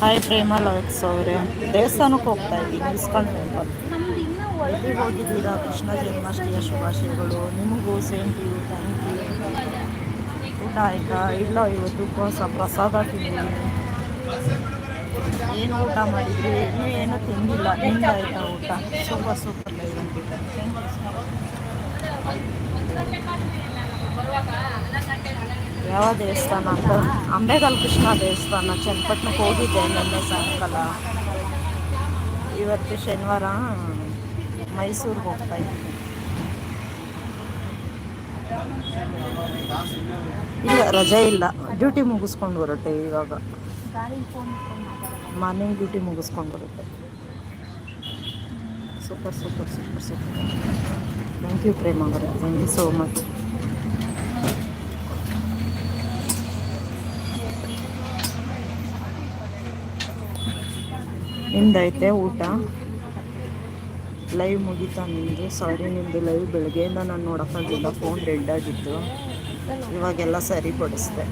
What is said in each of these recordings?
Hi ಪ್ರೇಮ lux ಅವರೇ. ದೇವಸ್ಥಾನಕ್ಕೆ ಹೋಗ್ತಾ ಇದ್ದೀನಿ, ಇಸ್ಕಾನ್ ಟೆಂಪಲ್ ಎಲ್ಲಿಗೆ ಹೋಗಿದ್ದೀರಾ? ಕೃಷ್ಣ ಜನ್ಮಾಷ್ಟಮಿಯ ಶುಭಾಶಯಗಳು. ನಿಮಗೂ same to you thank you ಊಟ ಆಯ್ತಾ? ಇಲ್ಲ, ಇವತ್ತು ಉಪವಾಸ, ಪ್ರಸಾದ ತಿಂದಿದ್ದೀನಿ. ಏನು ಊಟ ಮಾಡಿದ್ರಿ? ಇನ್ನೂ ಏನೂ ತಿಂದಿಲ್ಲ. ನಿಮ್ದಾಯ್ತಾ ಊಟ? ಸೂಪರ್ ಸೂಪರ್ ಲೈವ್ ಯಾವ ದೇವಸ್ಥಾನ ಅಂತ? ಅಂಬೇಗಲ್ ಕೃಷ್ಣ ದೇವಸ್ಥಾನ, ಚನ್ನಪಟ್ಟಣಕ್ಕೆ ಹೋಗಿದ್ದೆ ನಿನ್ನೆ ಸಾಯಂಕಾಲ. ಇವತ್ತು ಶನಿವಾರ ಮೈಸೂರಿಗೆ ಹೋಗ್ತಾ ಇದ್ದೀನಿ. ಇಲ್ಲ, ರಜೆ ಇಲ್ಲ. ಡ್ಯೂಟಿ ಮುಗಿಸ್ಕೊಂಡು ಬರುತ್ತೆ ಇವಾಗ. ಮಾರ್ನಿಂಗ್ ಡ್ಯೂಟಿ ಮುಗಿಸ್ಕೊಂಡು ಬರುತ್ತೆ. Super super super super. Thank you Prema ಅವರೇ. Thank you so much. ನಿಮ್ದೈತೆ ಊಟ? ಲೈವ್ ಮುಗೀತಾ ನಿಮ್ಮದು ಸಾರಿ ನಿಮ್ಮದು ಲೈವ್ ಬೆಳಗ್ಗೆಯಿಂದ ನಾನು ನೋಡೋಕ್ಕಾಗಿಲ್ಲ ಫೋನ್ ರೆಡ್ ಆಗಿತ್ತು. ಇವಾಗೆಲ್ಲ ಸರಿಪಡಿಸ್ದೆ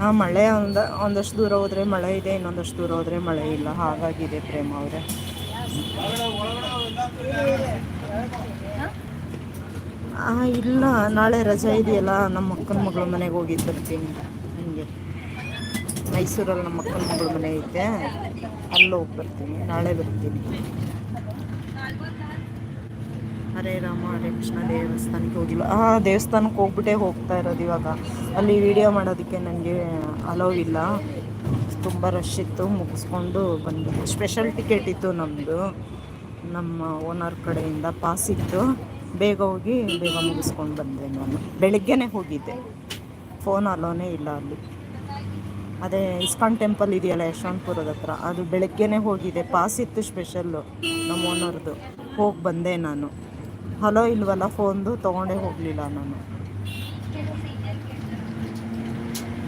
ಹಾಂ ಮಳೆ ಒಂದು, ಒಂದಷ್ಟು ದೂರ ಹೋದರೆ ಮಳೆ ಇದೆ, ಇನ್ನೊಂದಷ್ಟು ದೂರ ಹೋದರೆ ಮಳೆ ಇಲ್ಲ. ಹಾಗಾಗಿದೆ ಪ್ರೇಮ ಅವರೇ. ಇಲ್ಲ. ನಾಳೆ ರಜೆ ಇದೆಯಲ್ಲ ನಮ್ಮ ಅಕ್ಕನ ಮಗಳ ಮನೆಗೆ ಹಂಗೆ ಮೈಸೂರಲ್ಲಿ ನಮ್ಮ ಅಕ್ಕನ ಮಗಳ ಮನೆ ಐತೆ. ಅಲ್ಲಿ ಬರ್ತೀನಿ. ನಾಳೆ ಬರ್ತೀನಿ. ಹರೇ ರಾಮ, ಹರೇ ಕೃಷ್ಣ, ದೇವಸ್ಥಾನಕ್ಕೆ ಹೋಗಿಲ್ಲ. ಹಾಂ ದೇವಸ್ಥಾನಕ್ಕೆ ಹೋಗ್ಬಿಟ್ಟೇ ಹೋಗ್ತಾ ಇರೋದು ಇವಾಗ. ಅಲ್ಲಿ ವಿಡಿಯೋ ಮಾಡೋದಕ್ಕೆ ನನಗೆ ಅಲೋ ಇಲ್ಲ. ತುಂಬ ರಶ್ ಇತ್ತು. ಮುಗಿಸ್ಕೊಂಡು ಬಂದೆ ಸ್ಪೆಷಲ್ ಟಿಕೆಟ್ ಇತ್ತು ನಮ್ಮದು ನಮ್ಮ ಓನರ್ ಕಡೆಯಿಂದ ಪಾಸ್ ಇತ್ತು. ಬೇಗ ಹೋಗಿ, ಬೇಗ ಮುಗಿಸ್ಕೊಂಡು ಬಂದೆ ನಾನು. ಬೆಳಗ್ಗೆನೇ ಹೋಗಿದ್ದೆ. ಫೋನ್ ಅಲೋನೇ ಇಲ್ಲ ಅಲ್ಲಿ. ಅದೇ ಇಸ್ಕಾನ್ ಟೆಂಪಲ್ ಇದೆಯಲ್ಲ ಯಶವಂತಪುರದ ಹತ್ರ, ಅದು ಬೆಳಗ್ಗೆನೇ ಹೋಗಿದೆ. ಪಾಸ್ ಇತ್ತು ಸ್ಪೆಷಲ್ಲು ನಮ್ಮ ಓನರ್ದು. ಹೋಗಿ ಬಂದೆ ನಾನು. ಹಲೋ ಇಲ್ವಲ್ಲ ಫೋನ್ದು ತೊಗೊಂಡೇ ಹೋಗಲಿಲ್ಲ ನಾನು.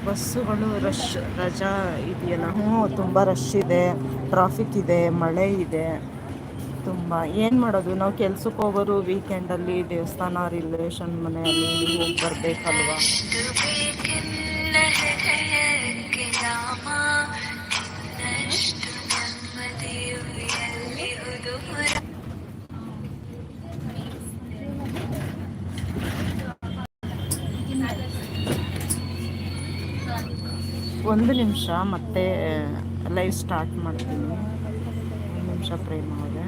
ಬಸ್ಸುಗಳು ರಶ್ ರಜಾ ಇದೆಯಲ್ಲ. ಹ್ಞೂ, ತುಂಬ ರಶ್ ಇದೆ. ಟ್ರಾಫಿಕ್ ಇದೆ, ಮಳೆ ಇದೆ. ತುಂಬ. ಏನು ಮಾಡೋದು? ನಾವು ಕೆಲ್ಸಕ್ಕೆ ಹೋಗೋರು ವೀಕೆಂಡಲ್ಲಿ ದೇವಸ್ಥಾನ ರಿಲೇಷನ್ ಮನೆಯಲ್ಲಿ ಹೋಗಿ ಬರಬೇಕಲ್ವಾ? ಒಂದು ನಿಮಿಷ ಮತ್ತೆ ಲೈವ್ ಸ್ಟಾರ್ಟ್ ಮಾಡ್ತೀನಿ. ಒಂದು ನಿಮಿಷ ಪ್ರೇಮ ಅವರೇ.